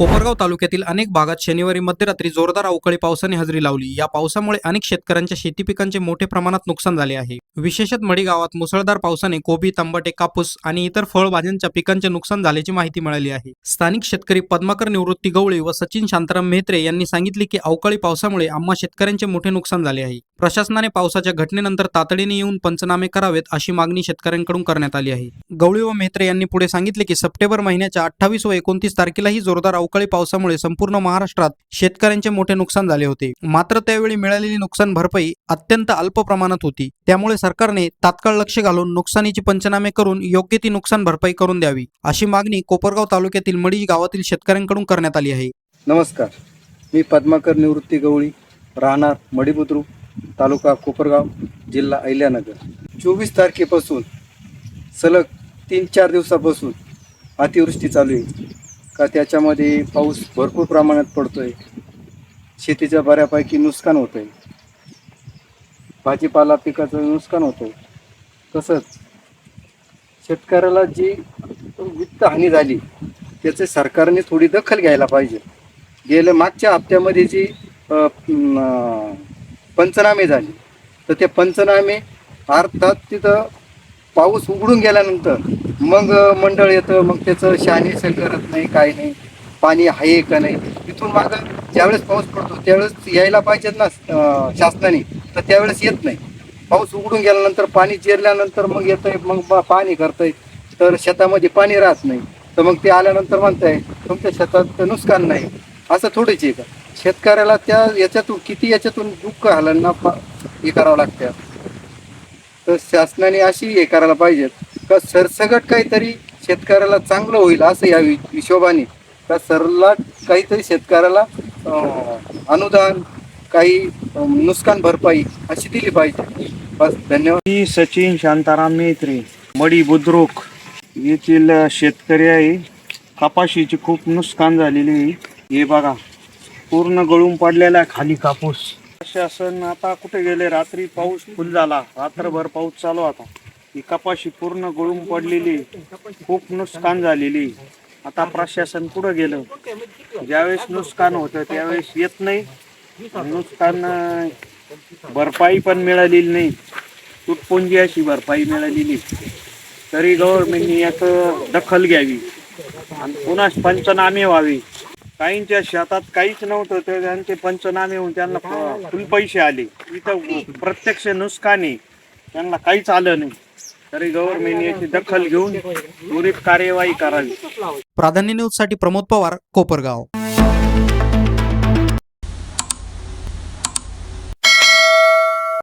कोपरगाव तालुक्यातील अनेक भागात शनिवारी मध्यरात्री जोरदार अवकाळी पावसाने हजेरी लावली. या पावसामुळे अनेक शेतकऱ्यांच्या शेती पिकांचे मोठ्या प्रमाणात नुकसान झाले आहे. विशेषत मडी गावात मुसळधार पावसाने कोबी तंबाटे कापूस आणि इतर फळभाज्यांच्या पिकांचे नुकसान झाल्याची माहिती मिळाली आहे. स्थानिक शेतकरी पद्माकर निवृत्ती गवळी व सचिन शांताराम मेहत्रे यांनी सांगितले की अवकाळी पावसामुळे आम्हा शेतकऱ्यांचे मोठे नुकसान झाले आहे. प्रशासनाने पावसाच्या घटनेनंतर तातडीने येऊन पंचनामे करावेत अशी मागणी शेतकऱ्यांकडून करण्यात आली आहे. गवळी व मेहत्रे यांनी पुढे सांगितले की सप्टेंबर महिन्याच्या अठ्ठावीस व एकोणतीस तारखेलाही जोरदार अवकाळी पावसामुळे संपूर्ण महाराष्ट्रात शेतकऱ्यांचे मोठे नुकसान झाले होते. मात्र त्यावेळी मिळालेली नुकसान भरपाई अत्यंत अल्प प्रमाणात होती. त्यामुळे सरकारने तात्काळ लक्ष घालून नुकसानीची पंचनामे करून योग्य ती नुकसान भरपाई करून द्यावी अशी मागणी कोपरगाव तालुक्यातील मडी गावातील शेतकऱ्यांकडून करण्यात आली आहे. नमस्कार. मी पद्माकर निवृत्ती गवळी राहणार मडीबुद्रुक तालुका कोपरगाव जिल्हा अहिल्यानगर. चोवीस तारखेपासून सलग तीन चार दिवसापासून अतिवृष्टी चालू आहे. का त्याच्यामध्ये पाऊस भरपूर प्रमाणात पडतो आहे शेतीचं बऱ्यापैकी नुकसान होतं आहे भाजीपाला पिकाचं नुकसान होतं आहे तसंच शेतकऱ्याला जी वित्त हानी झाली त्याचे सरकारने थोडी दखल घ्यायला पाहिजे. गेल्या मागच्या हप्त्यामध्ये जी पंचनामे झाले तर ते पंचनामे अर्थात तिथं पाऊस उघडून गेल्यानंतर मग मंडळ येतं मग त्याचं शहानिशा करत नाही काय नाही. पाणी आहे का नाही? तिथून माग ज्यावेळेस पाऊस पडतो त्यावेळेस यायला पाहिजेत ना शासनाने. तर त्यावेळेस येत नाही. पाऊस उघडून गेल्यानंतर पाणी जिरल्यानंतर मग येतंय मग पाणी करतंय. तर शेतामध्ये पाणी राहत नाही. तर मग ते आल्यानंतर म्हणताय तुमच्या शेतात नुकसान नाही. असं थोडीच आहे का? शेतकऱ्याला त्या याच्यातून किती याच्यातून दुःख हालांना पा- हे करावं लागतं. तर शासनाने अशी हे करायला पाहिजेत का सरसगट काहीतरी शेतकऱ्याला चांगलं होईल असं या वि हिशोबाने. का सरला काहीतरी शेतकऱ्याला अनुदान काही नुकसान भरपाई अशी दिली पाहिजे. बस धन्यवाद. मी सचिन शांताराम मेत्री मडी बुद्रुक येथील शेतकरी आहे. कपाशीची खूप नुकसान झालेली आहे. हे बघा पूर्ण गळून पडलेला आहे खाली कापूस. शासन आता कुठे गेले? रात्री पाऊस फुल झाला. रात्रभर पाऊस चालू होता. ही कपाशी पूर्ण गळून पडलेली. खूप नुकसान झालेली. आता प्रशासन कुठं गेलं? ज्यावेळेस नुकसान होतं त्यावेळेस येत नाही. नुकसान भरपाई पण मिळालेली नाही. तुटपुंजी अशी भरपाई मिळालेली. तरी गव्हर्नमेंटने याचं दखल घ्यावी. आणि पुन्हा पंचनामे व्हावी. काहींच्या शेतात काहीच नव्हतं तर त्यांचे पंचनामे होऊन त्यांना फुल पैसे आले. इथं प्रत्यक्ष नुकसान आहे त्यांना काहीच आलं नाही. तरी गव्हर्नमेंटने याची दखल घेऊन त्वरित कार्यवाही करावी. प्राधान्य न्यूजसाठी प्रमोद पवार कोपरगाव.